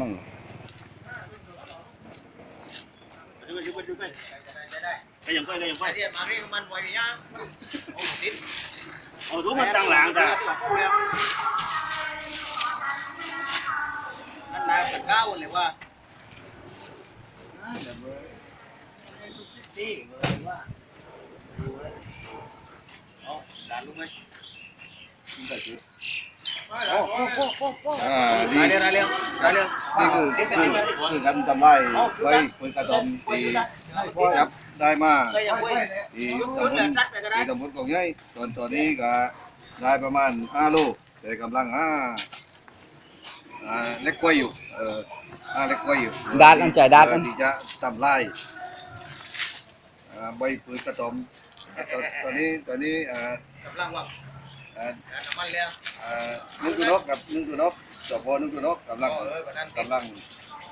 มั่งก็ยังไปก็ยังไปเรียนมาเรียกมันไว้ยังโอ้ติดเอารู้มันตั้งหลังจ้ะตัวก็เรียนมันนายตะก้าวเลยว่าที่เลยว่าเอาด่าลุงไหมโโอ้โหราได้นี่เรื่องได้เรื่องได้เรื่องนี่คือคือคือการทำลายไว้ปืนกระทอมที่จับได้มาก็ยังไม่ที่ยุดตำบลยลจัดไปก็ได้ที่ตำบลกองใหญ่ตอนตอนนี้ก็ได้ประมาณห้าโลแต่กำลังห้าเล็กกว่าอยู่เออห้าเล็กกว่าอยู่ดาดอันใจดาดอันที่จะทำลายใบปืนกระทอมตอนนี้ตอนนี้กำลังว่าอ่า น้ำมันแล้วอ่านึ่งตุนกกับนึ่งตุนกสพนึ่งตุนกกำลังเออแบบนั้นติดกำลัง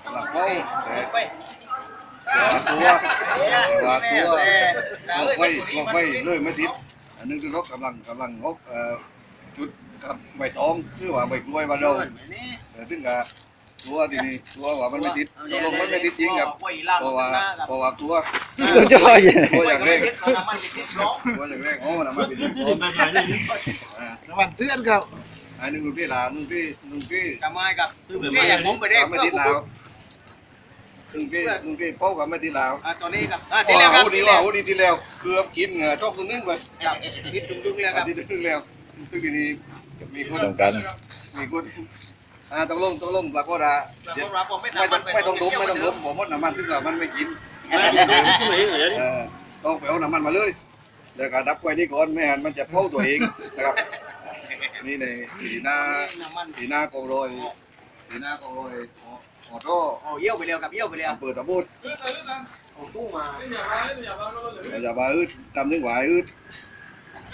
กำลังเฝ้าไปไปตัวตัวตัวตัวไว้ตัวไปเลยไม่ติดนึ่งตุนกกำลังกำลังงกเอ่อจุดกับใบตองคือว่าใบกล้วยมาเราเออถึงกับ ตัวทีนี้ตัวว่ามันไม่ติดตกลงมันไม่ติดจริงครับเพราะว่าเพราะว่าตัวตัวจ้อยตัวอย่างแรกน้ำมันติดล้อตัวอย่างแรกโอ้น้ำมันติดไปไปเลยน้ำมันเตือนครับอันนึงลูกพี่หลานนึงพี่นึงพี่ทำไมกับพี่อย่างผมไปได้ไม่เพื่อติดแล้วนึงพี่นึงพี่เป้ากับไม่ติดแล้วตอนนี้ครับทีแล้วครับโอ้ดีว่าโอ้ดีที่แล้วเกือบกินเหงื่อชอบตัวนึงไปคิดดึงๆแล้วครับที่นึงแล้วซึ่งทีนี้มีคนตรงกันมีคน อ่าต้องลงต้องลงปรากฏว่าแล้วพวกเราผมไม่ไม่ต้องไม่ต้องดมไม่ต้องดมผมมดน้ำมันซึ่งว่ามันไม่กินไม่เห็นเออต้องไปเอาน้ำมันมาเลยแล้วก็ดับไฟนี่ก่อนไม่งั้นมันจะเผาตัวเองนะครับนี่ในสีหน้าน้ำมันสีหน้ากองโรยสีหน้ากองโรยออโต้โอ้เยี่ยวไปเร็วครับเยี่ยวไปเร็วเปิดตะบูดโอ้ตู้มาอย่ามาอึดทำนึงไหวอึด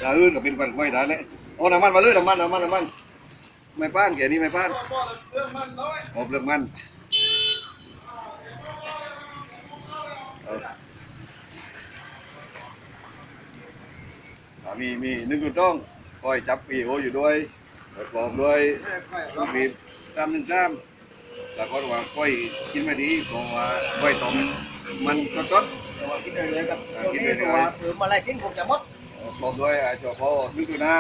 อย่าอึดก็เป็นควันไฟได้เลยเอาน้ำมันมาเลยน้ำมันน้ำมันน้ำมัน ไม่ป้านแกนี่ไม่ป้านอบเรื่องมันเอาอ่ามีมีหนึ่งจุดต้องคอยจับปีโออยู่ด้วยประกอบด้วยลูกบีบตามหนึ่งตามแล้วก็ว่าค่อยกินไม่ดีเพราะว่าค่อยต้มมันสดๆคิดเลยครับตัวนี้ตัวถือมาอะไรกินผมจะมดปลอมด้วยอ่าจอบพอนึกดูนะ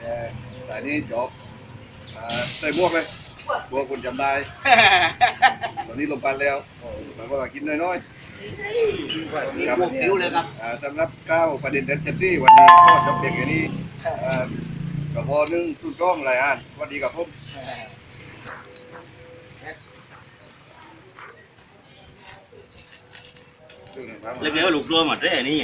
เอ่อแต่นี่จบ อ่าใส่บวกเลยบวกคุณจำได้ ตอนนี้ลงปันแล้วหมายความว่ากินน้อยนี่พวกผิวเลยครับๆอ่าสำหรับก้าวประเด็นเด็ดที่วันนี้ก็จบเพียงแค่นี้อ่ากับพอนึ่งสุดร้องหลายอันสวัสดีกับผมแล้วแกก็ลูกตัวหมดเลยนี่